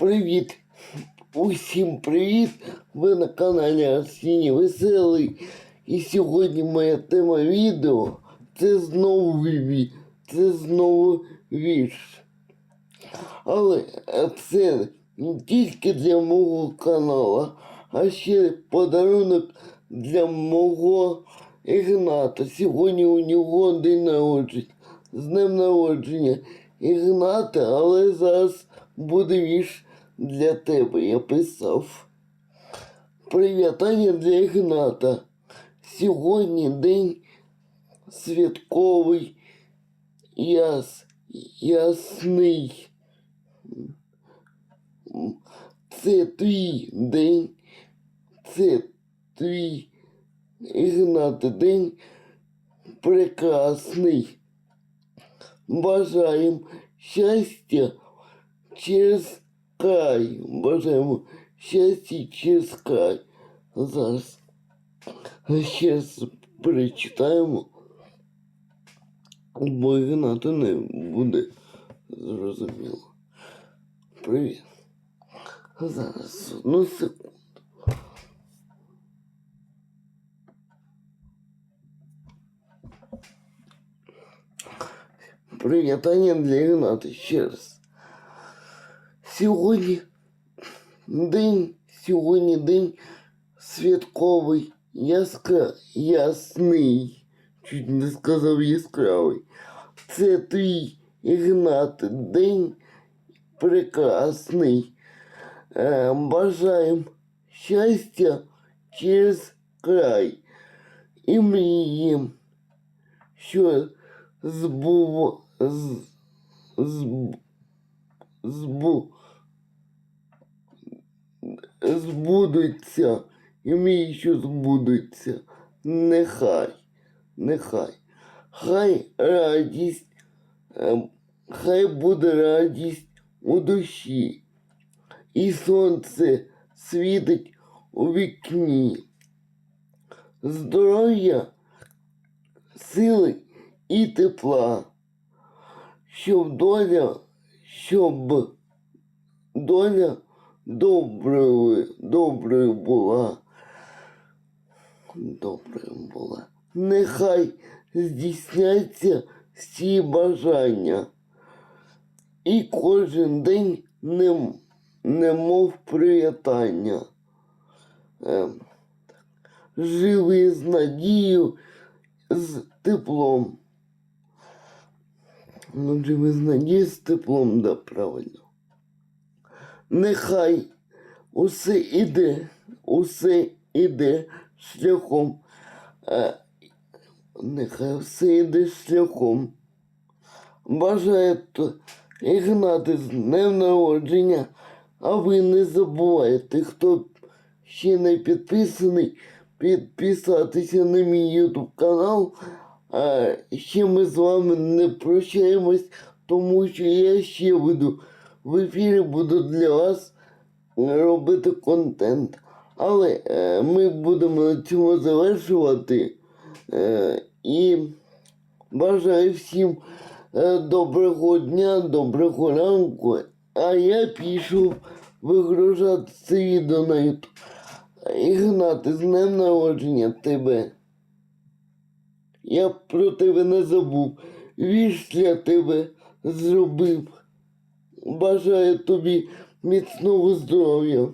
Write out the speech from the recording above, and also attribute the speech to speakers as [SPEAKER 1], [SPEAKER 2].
[SPEAKER 1] Привіт! Усім привіт! Ви на каналі Арсеній Веселий. І сьогодні моя тема відео це знову ві- це знову вірш. Але це не тільки для мого каналу, а ще подарунок для мого Ігната. Сьогодні у нього день народження. З днем народження Ігната, але зараз буде вірш для тебе. Я писав. Привітання для Ігната. Сьогодні день святковий, яс, ясний. Це твій день, це твій Ігнат день прекрасний. Бажаємо щастя через край. Бажаємо щастя через край. Зараз ще раз перечитаємо. Бо Ігнату не буде зрозуміло. Привіт. Зараз одну секунду. Привітання для Ігната ще раз. Сьогодні день, сьогодні день святковий, яска, ясний. Чуть не сказав яскравий. Це твій Ігнат, день прекрасний. Е, бажаємо щастя через край і мріємо, що збув, з, зб, збудуться, і мрії, що збудуться. Нехай, нехай, хай радість, е, хай буде радість у душі, і сонце світить у вікні. Здоров'я, сили і тепла, щоб доля, щоб доля доброю, доброю була. Доброю була. Нехай здійсняться всі бажання. І кожен день нем, немов привітання. Ем, живи з надією, з теплом. Ну, живи з надією, з теплом, да, правильно. Нехай усе іде, усе іде шляхом. Е, нехай все йде шляхом. Бажаю Ігнати з днем народження, а ви не забувайте, хто ще не підписаний, підписатися на мій YouTube канал. А ще ми з вами не прощаємось, тому що я ще буду в ефірі буду для вас робити контент. Але е, ми будемо на цьому завершувати. Е, і бажаю всім е, доброго дня, доброго ранку. А я пішов вигружати це відео на YouTube. Ігнати, з днем народження тебе. Я про тебе не забув. Вірш для тебе зробив. Бажаю тобі міцного здоров'я.